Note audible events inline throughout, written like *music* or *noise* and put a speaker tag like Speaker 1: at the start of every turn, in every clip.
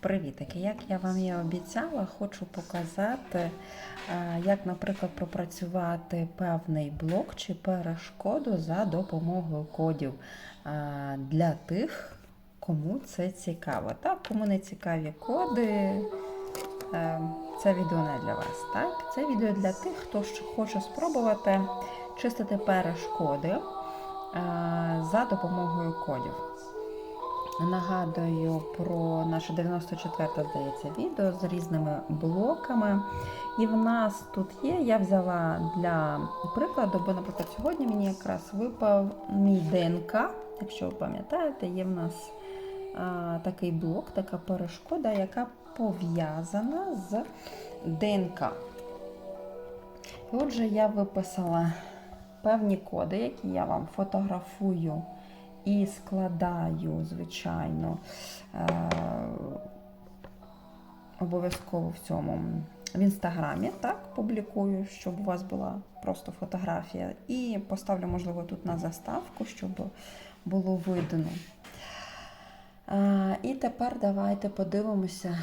Speaker 1: Привітики! Як я вам і обіцяла, хочу показати, е, як, наприклад, пропрацювати певний блок чи перешкоду за допомогою кодів е, для тих, кому це цікаво. Так, кому не цікаві коди, е, це відео не для вас. Так? Це відео для тих, хто хоче спробувати чистити перешкоди за допомогою кодів. Нагадую про наше 94 здається відео з різними блоками. І в нас тут є, я взяла для прикладу, бо, наприклад, сьогодні мені якраз випав мій ДНК. Якщо ви пам'ятаєте, є в нас а, такий блок, така перешкода, яка пов'язана з ДНК. І отже, я виписала певні коди, які я вам фотографую і складаю, звичайно, е- обов'язково в цьому в інстаграмі, так, публікую, щоб у вас була просто фотографія. І поставлю, можливо, тут на заставку, щоб було видно. Е- і тепер давайте подивимося,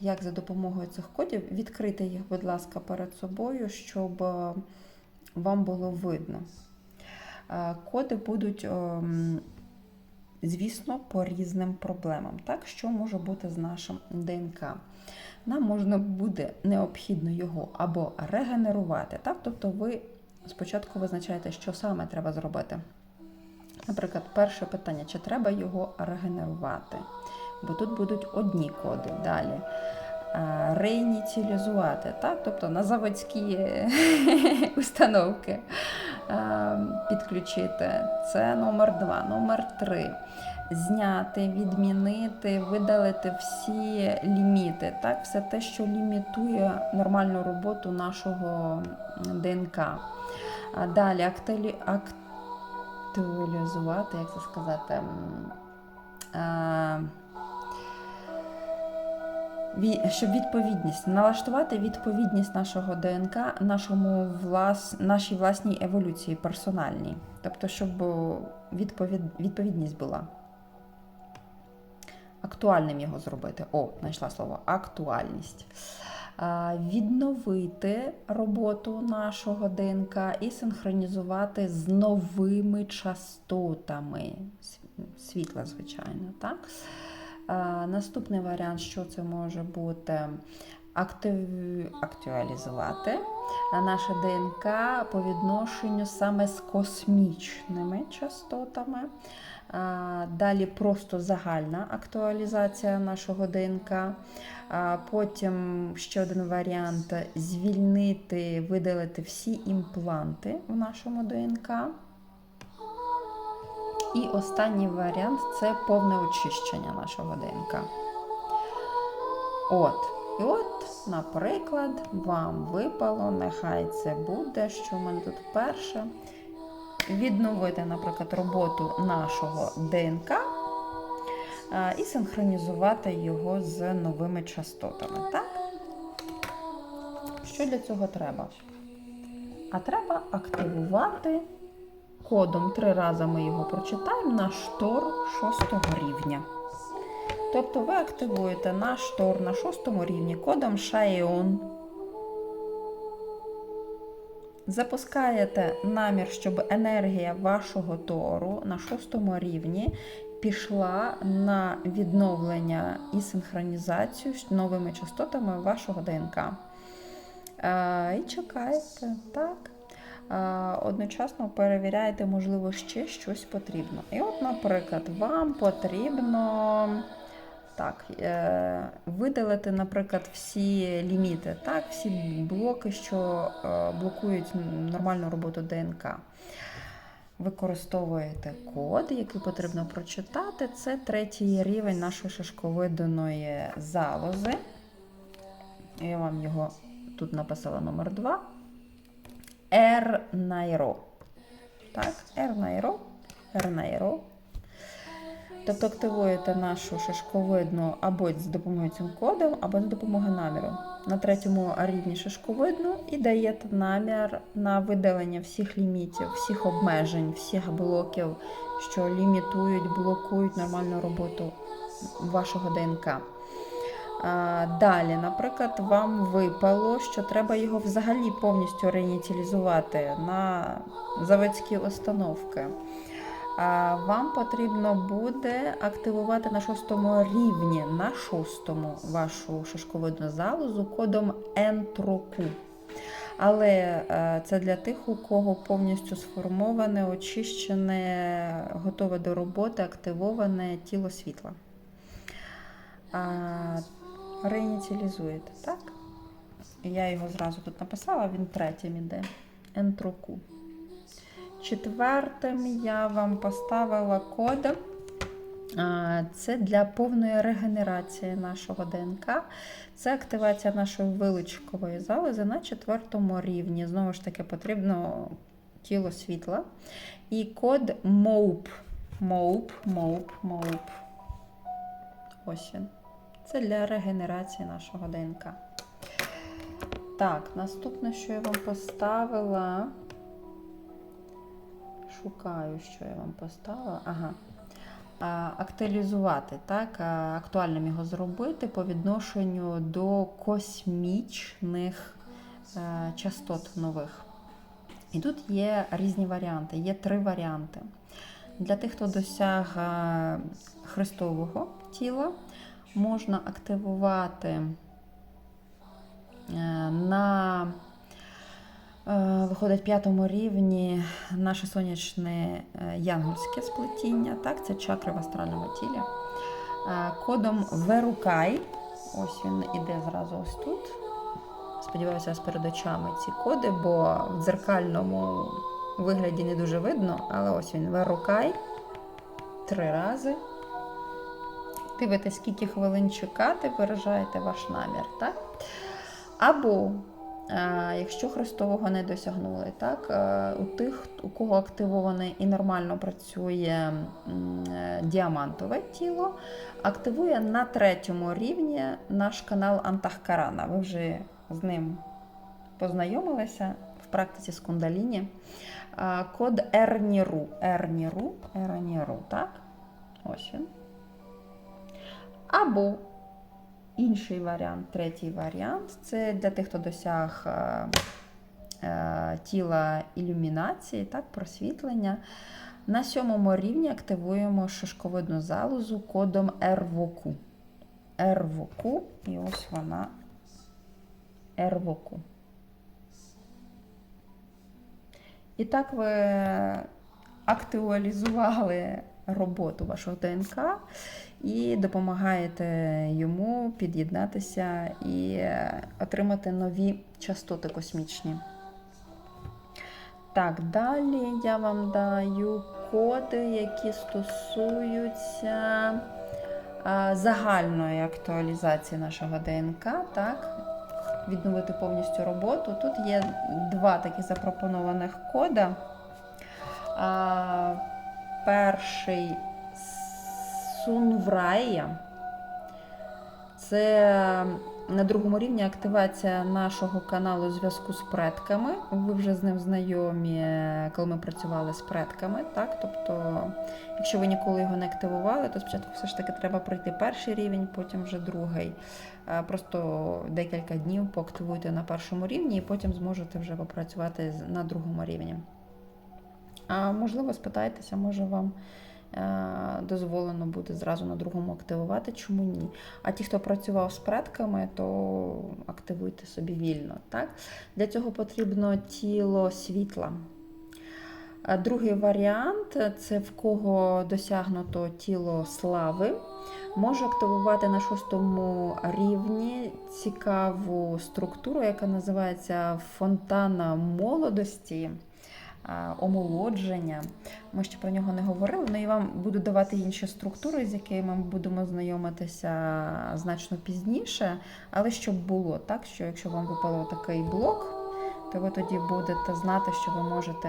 Speaker 1: як за допомогою цих кодів відкрити їх, будь ласка, перед собою, щоб е, вам було видно. Коди будуть, ем, звісно, по різним проблемам. Так, що може бути з нашим ДНК? Нам можна буде необхідно його або регенерувати. Так? Тобто ви спочатку визначаєте, що саме треба зробити. Наприклад, перше питання: чи треба його регенерувати? Бо тут будуть одні коди. Далі е, реініціалізувати, так? тобто на заводські *laughs* установки підключити. Це номер два. Номер три. Зняти, відмінити, видалити всі ліміти, так? все те, що лімітує нормальну роботу нашого ДНК. Далі актуалі... актуалізувати, як це сказати. Е, щоб відповідність, налаштувати відповідність нашого ДНК нашому влас, нашій власній еволюції персональній. Тобто, щоб відповід, відповідність була. Актуальним його зробити. О, знайшла слово актуальність. Відновити роботу нашого ДНК і синхронізувати з новими частотами світла, звичайно. Так? А, Наступний варіант, що це може бути актив... актуалізувати а, наше ДНК по відношенню саме з космічними частотами. Далі просто загальна актуалізація нашого ДНК. Потім ще один варіант звільнити, видалити всі імпланти в нашому ДНК. І останній варіант це повне очищення нашого ДНК. От. І от, наприклад, вам випало, нехай це буде, що в мене тут перше. Відновити, наприклад, роботу нашого ДНК а, і синхронізувати його з новими частотами. Так? Що для цього треба? А треба активувати кодом три рази ми його прочитаємо на штор шостого рівня. Тобто ви активуєте наш штор на шостому рівні кодом Shaeon. Запускаєте намір, щоб енергія вашого тору на шостому рівні пішла на відновлення і синхронізацію з новими частотами вашого ДНК. Е, І чекаєте, так. Е, Одночасно перевіряєте, можливо, ще щось потрібно. І от, наприклад, вам потрібно так, е, видалити, наприклад, всі ліміти, так, всі блоки, що е, блокують нормальну роботу ДНК. Використовуєте код, який потрібно прочитати. Це третій рівень нашої шишковидної залози. Я вам його тут написала номер 2. R-Nairo. Так, R-Nairo. R-Nairo. Тобто активуєте нашу шишковидну або з допомогою цим кодом, або за допомогою наміру. На третьому рівні шишковидну і даєте намір на видалення всіх лімітів, всіх обмежень, всіх блоків, що лімітують, блокують нормальну роботу вашого ДНК. Далі, наприклад, вам випало, що треба його взагалі повністю реінітіалізувати на заводські установки. Вам потрібно буде активувати на шостому рівні, на шостому вашу шишковидну залозу кодом ентроку. Але е, це для тих, у кого повністю сформоване, очищене, готове до роботи, активоване тіло світла. Реініціалізуєте, так? Я його зразу тут написала, він третім іде. Ентроку. Четвертим я вам поставила код. Це для повної регенерації нашого ДНК. Це активація нашої виличкової залози на четвертому рівні. Знову ж таки, потрібно тіло світла. І код MOUP. MOUP, MOUP, MOUP. Ось він. Це для регенерації нашого ДНК. Так, наступне, що я вам поставила. Шукаю, що я вам поставила. Ага. Актуалізувати, так, актуальним його зробити по відношенню до космічних е, частот нових. І тут є різні варіанти, є три варіанти. Для тих, хто досяг е, христового тіла, можна активувати е, на е, виходить п'ятому рівні наше сонячне е, янгольське сплетіння. Так, це чакри в астральному тілі. Кодом Верукай. Ось він іде зразу ось тут. Сподіваюся, вас перед очами ці коди, бо в дзеркальному вигляді не дуже видно, але ось він Верукай. Три рази. Дивитесь, скільки хвилин чекати, виражаєте ваш намір. так? Або, е, якщо Христового не досягнули, так, е, у тих, у кого активоване і нормально працює е, діамантове тіло, активує на третьому рівні наш канал Антахкарана. Ви вже з ним познайомилися в практиці з кундаліні. Код Ерніру. Ерніру, Ерніру, так? Ось він. Або інший варіант, третій варіант це для тих, хто досяг е, е, тіла ілюмінації, так, просвітлення. На сьомому рівні активуємо шишковидну залозу кодом РВОКУ. РВОКУ, і ось вона РВОКУ. І так ви актуалізували роботу вашого ДНК і допомагаєте йому під'єднатися і отримати нові частоти космічні. Так, далі я вам даю коди, які стосуються загальної актуалізації нашого ДНК. Так? Відновити повністю роботу. Тут є два такі запропонованих кода. Перший Сунврая. Це на другому рівні активація нашого каналу зв'язку з предками. Ви вже з ним знайомі, коли ми працювали з предками. Так? Тобто, якщо ви ніколи його не активували, то спочатку все ж таки треба пройти перший рівень, потім вже другий. Просто декілька днів поактивуйте на першому рівні і потім зможете вже попрацювати на другому рівні. А можливо, спитайтеся, може вам е, дозволено буде зразу на другому активувати, чому ні. А ті, хто працював з предками, то активуйте собі вільно. Так? Для цього потрібно тіло світла. Другий варіант це в кого досягнуто тіло слави. Може активувати на шостому рівні цікаву структуру, яка називається фонтана молодості, омолодження. Ми ще про нього не говорили, але я вам буду давати інші структури, з якими ми будемо знайомитися значно пізніше. Але щоб було так, що якщо вам випало такий блок, то ви тоді будете знати, що ви можете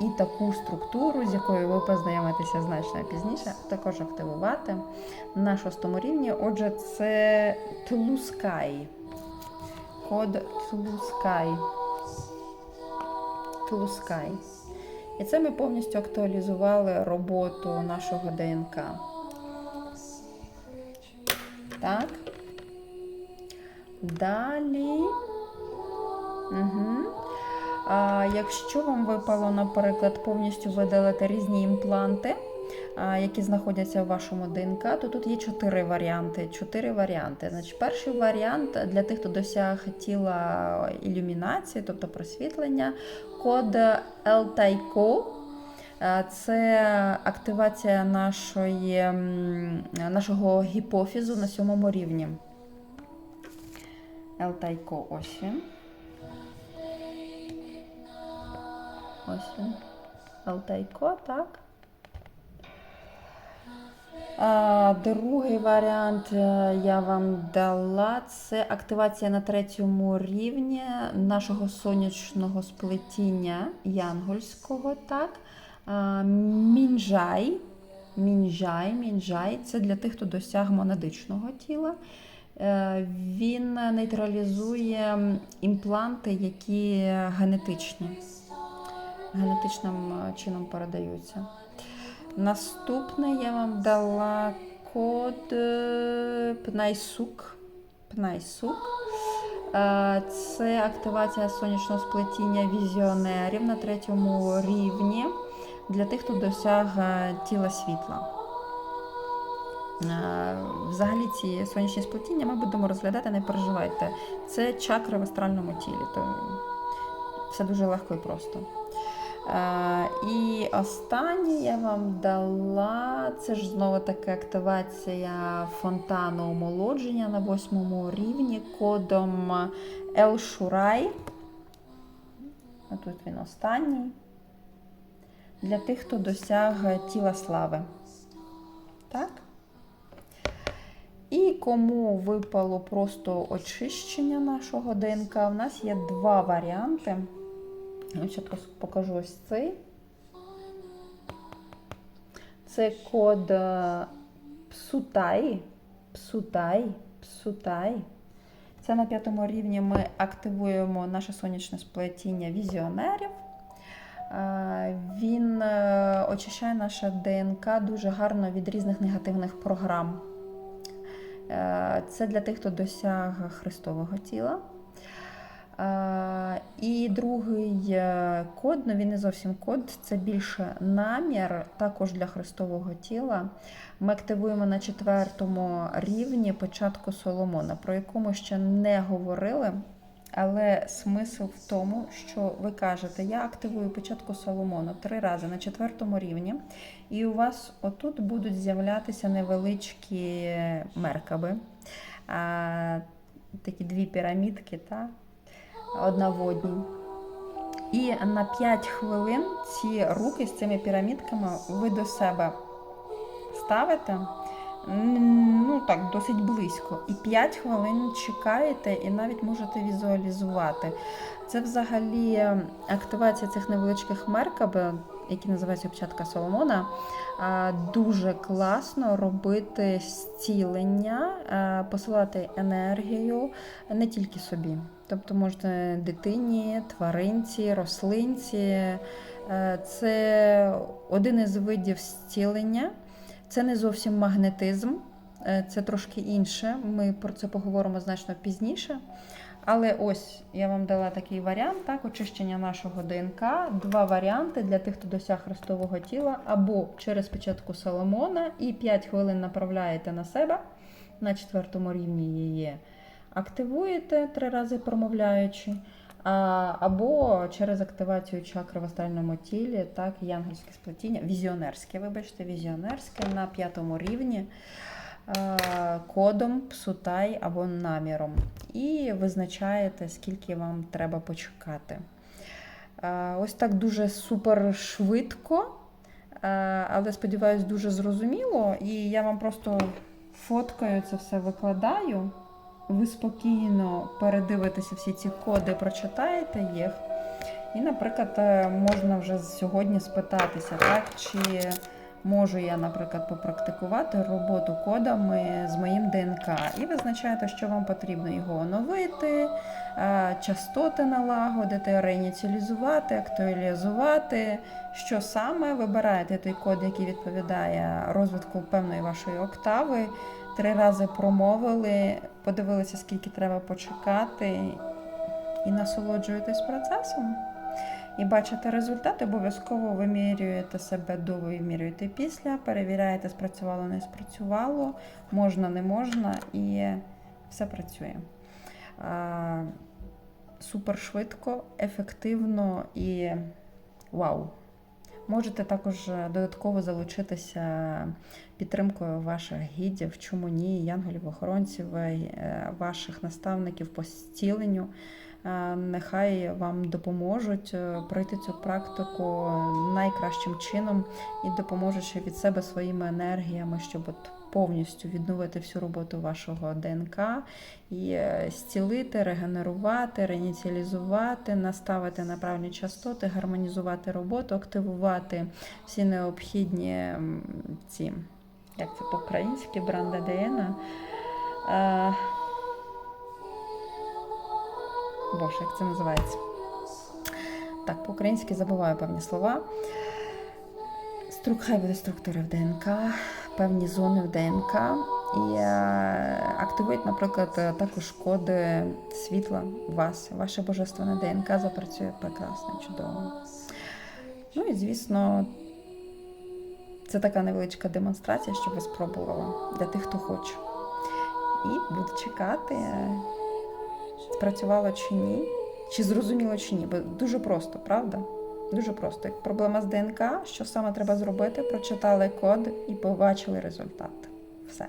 Speaker 1: і таку структуру, з якою ви познайомитеся значно пізніше, також активувати на шостому рівні. Отже, це Тлускай. Код Тлускай. Тлускай. І це ми повністю актуалізували роботу нашого ДНК. Так. Далі. Угу. А, якщо вам випало, наприклад, повністю видалити різні імпланти, які знаходяться в вашому ДНК, то тут є чотири варіанти. Чотири варіанти. Значить, перший варіант для тих, хто досяг тіла ілюмінації, тобто просвітлення, код LTICO. Це активація нашої, нашого гіпофізу на сьомому рівні. Елтайко, ось він. Ось він. Елтайко, так. Другий варіант е, я вам дала. Це активація на третьому рівні нашого сонячного сплетіння янгольського. Так. Мінжай. Мінжай, мінжай. Це для тих, хто досяг монадичного тіла. Е, Він нейтралізує імпланти, які генетичні, генетичним е, чином передаються. Наступне я вам дала код е, Пнайсук. Пнайсук. Е, Це активація сонячного сплетіння візіонерів на третьому рівні для тих, хто досяг тіла світла. Е, Взагалі ці сонячні сплетіння ми будемо розглядати, не переживайте. Це чакри в астральному тілі, то все дуже легко і просто. Е, І останнє я вам дала, це ж знову таки активація фонтану омолодження на восьмому рівні кодом. А тут він останній. Для тих, хто досяг тіла слави. Так? І кому випало просто очищення нашого ДНК, у нас є два варіанти. Я покажу ось цей. Це код е, Псутай. Псутай. Псутай. Це на п'ятому рівні ми активуємо наше сонячне сплетіння візіонерів. Е, Він е, очищає наше ДНК дуже гарно від різних негативних програм. Це для тих, хто досяг Христового тіла. Е, І другий е, код, ну він не зовсім код, це більше намір, також для Христового тіла. Ми активуємо на четвертому рівні початку Соломона, про яку ми ще не говорили. Але смисл в тому, що ви кажете, я активую початку Соломону три рази на четвертому рівні, і у вас отут будуть з'являтися невеличкі меркаби, а, такі дві пірамідки, та? Одна в одній. І на 5 хвилин ці руки з цими пірамідками ви до себе ставите. Ну так, досить близько. І 5 хвилин чекаєте і навіть можете візуалізувати. Це взагалі активація цих невеличких меркаб, які називаються початка Соломона. Дуже класно робити зцілення, посилати енергію не тільки собі. Тобто можете дитині, тваринці, рослинці. Е, Це один із видів зцілення. Це не зовсім магнетизм, е, це трошки інше. Ми про це поговоримо значно пізніше. Але ось я вам дала такий варіант, так, очищення нашого ДНК. Два варіанти для тих, хто досяг Христового тіла, або через печатку Соломона і 5 хвилин направляєте на себе на четвертому рівні її. Активуєте три рази промовляючи, або через активацію чакри в астральному тілі, так, янгельське сплетіння, візіонерське, вибачте, візіонерське на п'ятому рівні кодом, псутай або наміром. І визначаєте, скільки вам треба почекати. Ось так дуже супер швидко, але сподіваюсь, дуже зрозуміло. І я вам просто фоткою це все викладаю. Ви спокійно передивитеся всі ці коди, прочитаєте їх. І, наприклад, е, можна вже сьогодні спитатися, так, чи можу я, наприклад, попрактикувати роботу кодами з моїм ДНК і визначаєте, що вам потрібно його оновити, частоти налагодити, реініціалізувати, актуалізувати. Що саме вибираєте той код, який відповідає розвитку певної вашої октави. Три рази промовили, подивилися, скільки треба почекати, і насолоджуєтесь процесом. І бачите результати, обов'язково вимірюєте себе до, вимірюєте після, перевіряєте, спрацювало, не спрацювало, можна, не можна, і все працює. Супер швидко, ефективно і вау! Можете також додатково залучитися підтримкою ваших гідів, чому ні, янголів-охоронців, е, ваших наставників по зціленню. Е, Нехай вам допоможуть е, пройти цю практику найкращим чином і допоможуть від себе своїми енергіями, щоб от повністю відновити всю роботу вашого ДНК і е, зцілити, регенерувати, реініціалізувати, наставити на правильні частоти, гармонізувати роботу, активувати всі необхідні ці, як це по-українськи, бренд АДН. Боже, як це називається? Так, по-українськи забуваю певні слова. Струк, хай буде структури в ДНК, певні зони в ДНК. І е, активують, наприклад, е, також коди світла у вас. Ваше божественне ДНК запрацює прекрасно, чудово. Ну і звісно, це така невеличка демонстрація, щоб ви спробували для тих, хто хоче. І буду чекати, е, спрацювало чи ні, чи зрозуміло чи ні. Бо дуже просто, правда? Дуже просто. Як проблема з ДНК, що саме треба зробити, прочитали код і побачили результат. Все.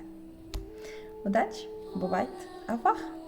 Speaker 1: Удачі, бувайте, авах!